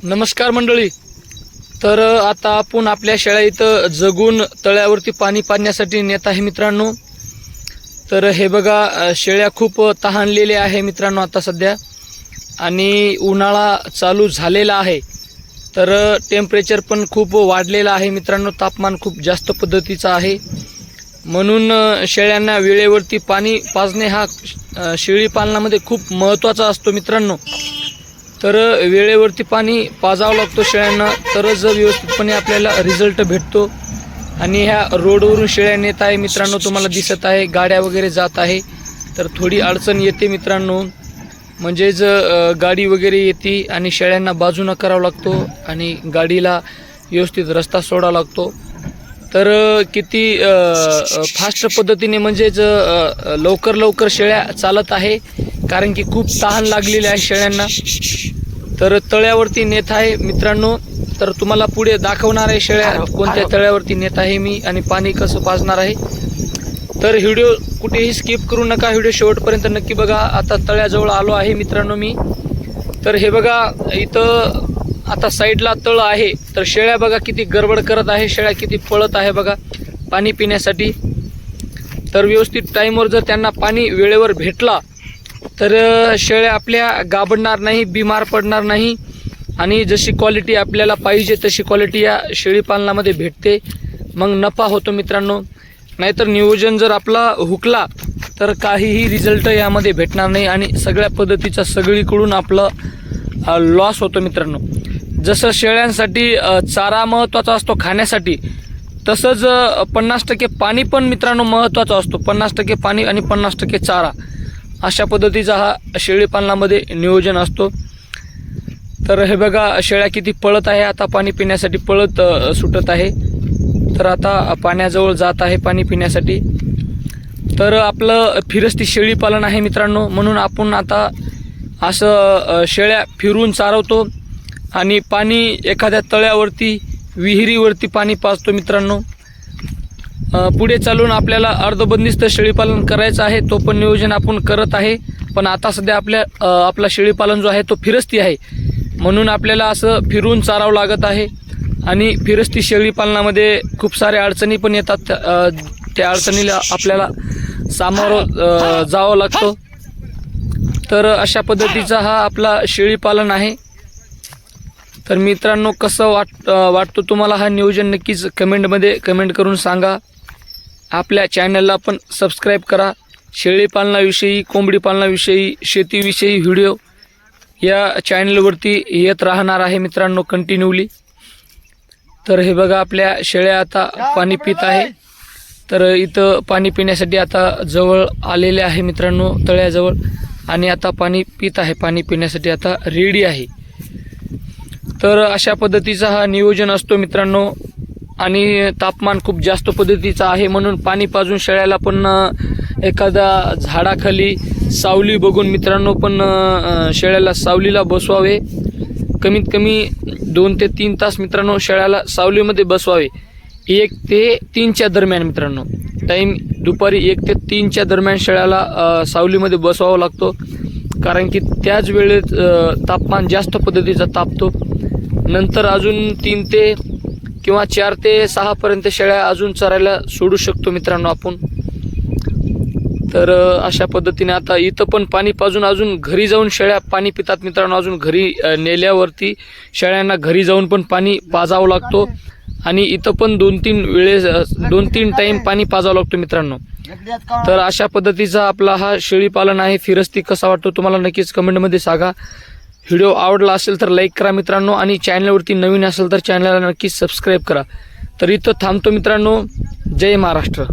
नमस्कार मंडळी. तर आता आपण आपल्या शेळ्या इथं जगून तळ्यावरती पाणी पाडण्यासाठी नेत आहे मित्रांनो. तर हे बघा शेळ्या खूप तहानलेल्या आहे मित्रांनो आता सध्या. आणि उन्हाळा चालू झालेला आहे. तर टेम्परेचर पण खूप वाढलेलं आहे मित्रांनो. तापमान खूप जास्त पद्धतीचं आहे. म्हणून शेळ्यांना वेळेवरती पाणी पाजणे हा शेळी पालनामध्ये खूप महत्त्वाचा असतो मित्रांनो. तर वेळेवरती पाणी पाजावं लागतो शेळ्यांना. तरच व्यवस्थितपणे आपल्याला रिझल्ट भेटतो. आणि ह्या रोडवरून शेळ्या नेत आहे मित्रांनो तुम्हाला दिसत आहे गाड्या वगैरे जात आहे. तर थोडी अडचण येते मित्रांनो. म्हणजेच गाडी वगैरे येते आणि शेळ्यांना बाजूनं करावं लागतो आणि गाडीला व्यवस्थित रस्ता सोडावा लागतो. तर किती फास्ट पद्धतीने म्हणजेच लवकर लवकर शेळ्या चालत आहे. कारण की खूप तहान लागलेली आहे शेळ्यांना. तर तळ्यावरती नेत आहे मित्रांनो. तर तुम्हाला पुढे दाखवणार आहे शेळ्या कोणत्या तळ्यावरती नेत आहे मी आणि पाणी कसं पाजणार आहे. तर व्हिडिओ कुठेही स्किप करू नका. व्हिडिओ शेवटपर्यंत नक्की बघा. आता तळ्याजवळ आलो आहे मित्रांनो मी. तर हे बघा इथं आता साईडला तळ आहे. तर शेळ्या बघा किती गडबड करत आहे. शेळ्या किती पळत आहे बघा पाणी पिण्यासाठी. तर व्यवस्थित टाईमवर जर त्यांना पाणी वेळेवर भेटला तर शेळ्या आपल्या गाबडणार नाही बिमार पडणार नाही आणि जशी क्वालिटी आपल्याला पाहिजे तशी क्वालिटी या शेळीपालनामध्ये भेटते. मग नफा होतो मित्रांनो. नाहीतर नियोजन जर आपला हुकला तर काहीही रिझल्ट यामध्ये भेटणार नाही आणि सगळ्या पद्धतीचा सगळीकडून आपलं लॉस होतो मित्रांनो. जसं शेळ्यांसाठी चारा महत्त्वाचा असतो खाण्यासाठी तसंच पन्नास टक्के पाणी पण मित्रांनो महत्त्वाचं असतो. पन्नास टक्के पाणी आणि पन्नास टक्के चारा. अशा पद्धतीचा हा शेळी पालनामध्ये नियोजन असतो. तर हे बघा शेळ्या किती पळत आहे आता पाणी पिण्यासाठी पळत सुटत आहे. तर आता पाण्याजवळ जात आहे पाणी पिण्यासाठी. तर आपलं फिरस्ती शेळी पालन आहे मित्रांनो म्हणून आपण आता असं शेळ्या फिरून चारवतो आणि पाणी एखाद्या तळ्यावरती विहिरीवरती पाणी पाजतो मित्रांनो. पुढे चालून आपल्याला अर्धबंदिस्त शेळीपालन करायचं आहे तो पण नियोजन आपण करत आहे. पण आता सध्या आपल्या आपला शेळीपालन जो आहे तो फिरस्ती आहे. म्हणून आपल्याला असं फिरून चारावं लागत आहे. आणि फिरस्ती शेळीपालनामध्ये खूप साऱ्या अडचणी पण येतात. त्या- त्या अडचणीला आपल्याला सामोरं जावं लागतं. तर अशा पद्धतीचा हा आपला शेळीपालन आहे. तर मित्रांनो कसं वाट वाटतो तुम्हाला हा नियोजन नक्कीच कमेंटमध्ये कमेंट करून सांगा. आपल्या चॅनलला पण सबस्क्राईब करा. शेळी पालनाविषयी कोंबडी पालनाविषयी शेतीविषयी व्हिडिओ या चॅनलवरती येत राहणार आहे मित्रांनो कंटिन्यूली तर हे बघा आपल्या शेळ्या आता पाणी पित आहे. तर इथं पाणी पिण्यासाठी आता जवळ आलेले आहे मित्रांनो तळ्याजवळ. आणि आता पाणी पित आहे पाणी पिण्यासाठी आता रेडी आहे. तर अशा पद्धतीचा हा नियोजन असतो मित्रांनो. आणि तापमान खूप जास्त पद्धतीचं आहे म्हणून पाणी पाजून शेळ्याला पण एखादा झाडाखाली सावली बघून मित्रांनो पण शेळ्याला सावलीला बसवावे. कमीत कमी दोन ते तीन तास मित्रांनो शेळ्याला सावलीमध्ये बसवावे. एक ते तीनच्या दरम्यान मित्रांनो. टाईम दुपारी एक ते तीनच्या दरम्यान शेळ्याला सावलीमध्ये बसवावा लागतो. कारण की त्याच वेळेत तापमान जास्त पद्धतीचा तापतो. नंतर अजून तीन ते किंवा चार ते सहापर्यंत शेळ्या अजून चरायला सोडू शकतो मित्रांनो आपण. तर अशा पद्धतीने आता इथं पण पाणी पाजून अजून घरी जाऊन शेळ्या पाणी पितात मित्रांनो. अजून घरी नेल्यावरती शेळ्यांना घरी जाऊन पण पाणी पाजावं लागतो. आणि इथं पण दोन तीन वेळेस दोन तीन टाईम पाणी पाजावं लागतो मित्रांनो. तर अशा पद्धतीचा आपला हा शेळी पालन आहे. फिरस्ती कसा वाटतो तुम्हाला नक्कीच कमेंटमध्ये सांगा. व्हिडिओ आवडला असेल तर लाईक करा मित्रांनो आणि चॅनलवरती नवीन असेल तर चॅनलला नक्कीच सबस्क्राईब करा. तर इथं थांबतो मित्रांनो. जय महाराष्ट्र.